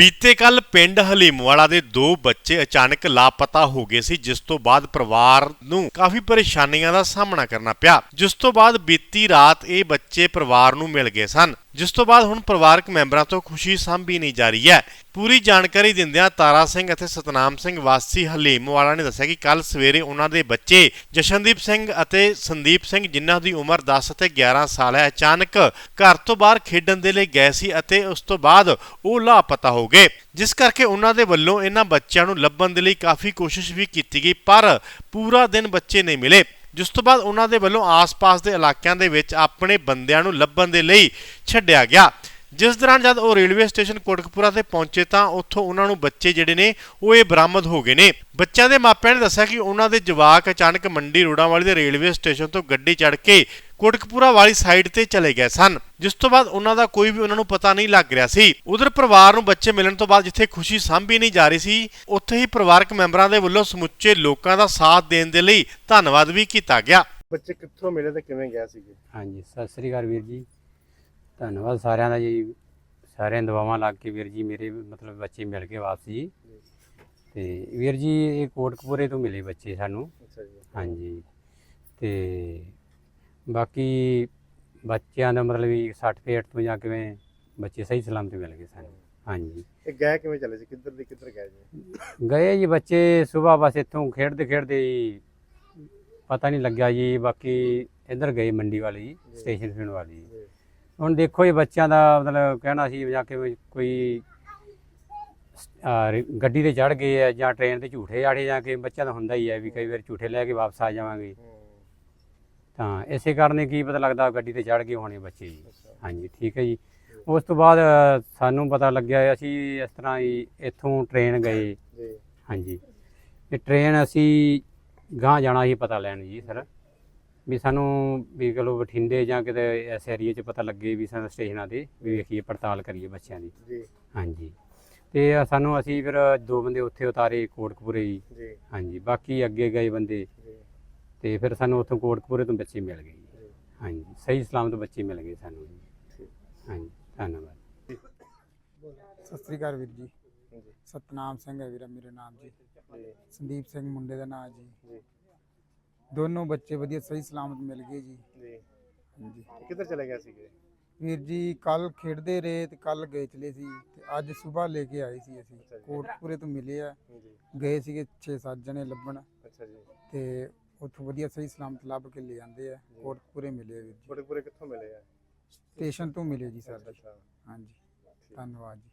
ਬੀਤੇ ਕੱਲ ਪਿੰਡ ਹਲੀਮਵਾਲਾ ਦੇ ਦੋ ਬੱਚੇ ਅਚਾਨਕ ਲਾਪਤਾ ਹੋ ਗਏ ਸੀ, ਜਿਸ ਤੋਂ ਬਾਅਦ ਪਰਿਵਾਰ ਨੂੰ ਕਾਫੀ ਪਰੇਸ਼ਾਨੀਆਂ ਦਾ ਸਾਹਮਣਾ ਕਰਨਾ ਪਿਆ। ਜਿਸ ਤੋਂ ਬਾਅਦ ਬੀਤੀ ਰਾਤ ਇਹ ਬੱਚੇ ਪਰਿਵਾਰ ਨੂੰ ਮਿਲ ਗਏ ਸਨ। ਜਿਸ ਤੋਂ ਬਾਅਦ ਹੁਣ ਪਰਿਵਾਰਕ ਮੈਂਬਰਾਂ ਤੋਂ ਖੁਸ਼ੀ ਸਾਂਭੀ ਨਹੀਂ ਜਾ ਰਹੀ ਹੈ। ਪੂਰੀ ਜਾਣਕਾਰੀ ਦਿੰਦਿਆਂ ਤਾਰਾ ਸਿੰਘ ਅਤੇ ਸਤਨਾਮ ਸਿੰਘ ਵਾਸੀ ਹਲੀਮ ਵਾਲਾ ਨੇ ਦੱਸਿਆ ਕਿ ਕੱਲ ਸਵੇਰੇ ਉਹਨਾਂ ਦੇ ਬੱਚੇ ਜਸ਼ਨਦੀਪ ਸਿੰਘ ਅਤੇ ਸੰਦੀਪ ਸਿੰਘ, ਜਿਨ੍ਹਾਂ ਦੀ ਉਮਰ 10 ਅਤੇ 11 ਸਾਲ ਹੈ, ਅਚਾਨਕ ਘਰ ਤੋਂ ਬਾਹਰ ਖੇਡਣ ਦੇ ਲਈ ਗਏ ਸੀ ਅਤੇ ਉਸ ਤੋਂ ਬਾਅਦ ਉਹ ਲਾਪਤਾ ਹੋ ਗਏ। ਜਿਸ ਕਰਕੇ ਉਹਨਾਂ ਦੇ ਵੱਲੋਂ ਇਹਨਾਂ ਬੱਚਿਆਂ ਨੂੰ ਲੱਭਣ ਦੇ ਲਈ ਕਾਫੀ ਕੋਸ਼ਿਸ਼ ਵੀ ਕੀਤੀ ਗਈ, ਪਰ ਪੂਰਾ ਦਿਨ ਬੱਚੇ ਨਹੀਂ ਮਿਲੇ। ਜਿਸ ਤੋਂ ਬਾਅਦ ਉਹਨਾਂ ਦੇ ਵੱਲੋਂ ਆਸ-ਪਾਸ ਦੇ ਇਲਾਕਿਆਂ ਦੇ ਵਿੱਚ ਆਪਣੇ ਬੰਦਿਆਂ ਨੂੰ ਲੱਭਣ ਦੇ ਲਈ ਛੱਡਿਆ ਗਿਆ। ਜਿਸ ਦੌਰਾਨ ਜਦ ਉਹ ਰੇਲਵੇ ਸਟੇਸ਼ਨ ਕੋਟਕਪੂਰਾ ਤੇ ਪਹੁੰਚੇ ਤਾਂ ਉੱਥੋਂ ਉਹਨਾਂ ਨੂੰ ਬੱਚੇ ਜਿਹੜੇ ਨੇ ਉਹ ਇਹ ਬਰਾਮਦ ਹੋ ਗਏ ਨੇ। ਬੱਚਿਆਂ ਦੇ ਮਾਪਿਆਂ ਨੇ ਦੱਸਿਆ ਕਿ ਉਹਨਾਂ ਦੇ ਜਵਾਕ ਅਚਾਨਕ ਮੰਡੀ ਰੋਡਾਂ ਵਾਲੀ ਦੇ ਰੇਲਵੇ ਸਟੇਸ਼ਨ ਤੋਂ ਗੱਡੀ ਚੜ੍ਹ ਕੇ ਕੋਟਕਪੂਰਾ ਵਾਲੀ ਸਾਈਡ ਤੇ ਚਲੇ ਗਏ ਸਨ ਜਿਸ ਤੋਂ ਬਾਅਦ ਉਹਨਾਂ ਦਾ ਕੋਈ ਵੀ ਉਹਨਾਂ ਨੂੰ ਪਤਾ ਨਹੀਂ ਲੱਗ ਰਿਹਾ ਸੀ। ਉਧਰ ਪਰਿਵਾਰ ਨੂੰ ਬੱਚੇ ਮਿਲਣ ਤੋਂ ਬਾਅਦ ਜਿੱਥੇ ਖੁਸ਼ੀ ਸਾਂਭੀ ਨਹੀਂ ਜਾ ਰਹੀ ਸੀ ਉੱਥੇ ਹੀ ਪਰਿਵਾਰਕ ਮੈਂਬਰਾਂ ਦੇ ਵੱਲੋਂ ਸਮੁੱਚੇ ਲੋਕਾਂ ਦਾ ਸਾਥ ਦੇਣ ਦੇ ਲਈ ਧੰਨਵਾਦ ਵੀ ਕੀਤਾ ਗਿਆ। ਬੱਚੇ ਕਿੱਥੋਂ ਮਿਲੇ ਤੇ ਕਿਵੇਂ ਗਿਆ ਸੀਗੇ? ਹਾਂਜੀ ਸਤਿ ਸ੍ਰੀ ਅਕਾਲ ਵੀਰ ਜੀ। ਧੰਨਵਾਦ ਸਾਰਿਆਂ ਦਾ ਜੀ। ਸਾਰਿਆਂ ਦੁਆਵਾਂ ਲੱਗ ਕੇ ਵੀਰ ਜੀ ਮੇਰੇ ਮਤਲਬ ਬੱਚੇ ਮਿਲ ਕੇ ਵਾਪਸ। ਜੀ ਤੇ ਵੀਰ ਜੀ ਇਹ ਕੋਟਕਪੂਰੇ ਤੋਂ ਮਿਲੇ ਬੱਚੇ ਸਾਨੂੰ। ਅੱਛਾ ਜੀ। ਹਾਂਜੀ। ਤੇ ਬਾਕੀ ਬੱਚਿਆਂ ਦਾ ਮਤਲਬ ਵੀ ਸਰਟੀਫਿਕੇਟ ਤੋਂ ਜਾਂ ਕਿਵੇਂ ਬੱਚੇ ਸਹੀ ਸਲਾਮਤ ਮਿਲ ਗਏ ਸਾਨੂੰ। ਹਾਂਜੀ। ਇਹ ਗਏ ਕਿਵੇਂ ਚਲੇ ਸੀ? ਕਿੱਧਰ ਦੀ ਕਿੱਧਰ ਗਏ ਜੀ? ਗਏ ਜੀ ਬੱਚੇ ਸਵੇਰ ਬਸ ਇੱਥੋਂ ਖੇਡਦੇ ਖੇਡਦੇ ਪਤਾ ਨਹੀਂ ਲੱਗਿਆ ਜੀ। ਬਾਕੀ ਇੱਧਰ ਗਏ ਮੰਡੀ ਵਾਲੀ ਜੀ ਸਟੇਸ਼ਨ ਫਿਰਨ ਵਾਲੀ। ਜੀ। ਜੀ ਹੁਣ ਦੇਖੋ ਇਹ ਬੱਚਿਆਂ ਦਾ ਮਤਲਬ ਕਹਿਣਾ ਸੀ ਜਾਂ ਕਿ ਕੋਈ ਗੱਡੀ ਤੇ ਚੜ ਗਏ ਆ ਜਾਂ ਟ੍ਰੇਨ ਤੇ ਝੂਠੇ ਆੜੇ ਜਾਂ ਕਿ ਬੱਚਿਆਂ ਦਾ ਹੁੰਦਾ ਹੀ ਹੈ ਵੀ ਕਈ ਵਾਰ ਝੂਠੇ ਲੈ ਕੇ ਵਾਪਸ ਆ ਜਾਵਾਂਗੇ। ਤਾਂ ਇਸੇ ਕਾਰਨ ਕੀ ਪਤਾ ਲੱਗਦਾ ਗੱਡੀ ਤੇ ਚੜ ਗਏ ਹੋਣੇ ਬੱਚੇ ਜੀ। ਹਾਂਜੀ ਠੀਕ ਹੈ ਜੀ। ਉਸ ਤੋਂ ਬਾਅਦ ਸਾਨੂੰ ਪਤਾ ਲੱਗਿਆ ਅਸੀਂ ਇਸ ਤਰ੍ਹਾਂ ਹੀ ਇੱਥੋਂ ਟ੍ਰੇਨ ਗਏ। ਹਾਂਜੀ। ਇਹ ਟ੍ਰੇਨ ਅਸੀਂ ਗਾਂ ਜਾਣਾ ਸੀ ਪਤਾ ਲੈਣ ਜੀ ਸਰ। ਵੀ ਸਾਨੂੰ ਵੀ ਚਲੋ ਬਠਿੰਡੇ ਜਾਂ ਕਿਤੇ ਇਸ ਏਰੀਏ 'ਚ ਪਤਾ ਲੱਗੇ ਵੀ ਸਾਨੂੰ ਸਟੇਸ਼ਨਾਂ ਤੇ ਵੀ ਵੇਖੀਏ ਪੜਤਾਲ ਕਰੀਏ ਬੱਚਿਆਂ ਦੀ। ਜੀ। ਹਾਂਜੀ। ਤੇ ਸਾਨੂੰ ਅਸੀਂ ਫਿਰ ਦੋ ਬੰਦੇ ਉੱਥੇ ਉਤਾਰੇ ਕੋਟਕਪੂਰੇ ਜੀ। ਹਾਂਜੀ ਬਾਕੀ ਅੱਗੇ ਗਏ ਬੰਦੇ। ਤੇ ਫਿਰ ਸਾਨੂੰ ਉੱਥੋਂ ਕੋਟਕਪੂਰੇ ਤੋਂ ਬੱਚੇ ਮਿਲ ਗਏ ਜੀ ਹਾਂਜੀ ਸਹੀ ਸਲਾਮਤ ਬੱਚੇ ਮਿਲ ਗਏ ਸਾਨੂੰ ਜੀ। ਠੀਕ ਹਾਂਜੀ ਧੰਨਵਾਦ। ਸਤਿ ਸ੍ਰੀ ਅਕਾਲ ਵੀਰ ਜੀ। ਜੀ ਸਤਨਾਮ ਸਿੰਘ ਹੈ ਵੀਰਾ ਮੇਰਾ ਨਾਮ ਜੀ। ਜੀ ਸੰਦੀਪ ਸਿੰਘ ਮੁੰਡੇ ਦਾ ਨਾਮ ਜੀ। ਜੀ ਦੋਨੋਂ ਬੱਚੇ ਵਧੀਆ ਸਹੀ ਸਲਾਮਤ ਮਿਲ ਗਏ ਜੀ। ਜੀ ਹਾਂਜੀ। ਕਿੱਧਰ ਚਲੇ ਗਏ ਸੀਗੇ? ਵੀਰ ਜੀ ਕੱਲ ਖੇਡਦੇ ਰਹੇ ਤੇ ਕੱਲ ਗਏ ਚਲੇ ਸੀ ਤੇ ਅੱਜ ਸਵੇਰ ਲੈ ਕੇ ਆਏ ਸੀ ਅਸੀਂ। ਅੱਛਾ ਜੀ। ਕੋਟਪੂਰੇ ਤੋਂ ਮਿਲੇ ਆ। ਜੀ ਗਏ ਸੀਗੇ 6-7 ਜਣੇ ਲੱਭਣ। ਅੱਛਾ ਜੀ। ਤੇ ਉੱਥੋਂ ਵਧੀਆ ਸਹੀ ਸਲਾਮਤ ਲੱਭ ਕੇ ਲੈ ਜਾਂਦੇ ਆ ਜੀ। ਕੋਟਪੂਰੇ ਮਿਲੇ ਵੀਰ ਜੀ। ਕੋਟਕਪੂਰੇ ਕਿੱਥੋਂ ਮਿਲੇ ਆ? ਸਟੇਸ਼ਨ ਤੋਂ ਮਿਲੇ ਜੀ ਸਰ ਅੱਛਾ। ਹਾਂਜੀ। ਧੰਨਵਾਦ ਜੀ।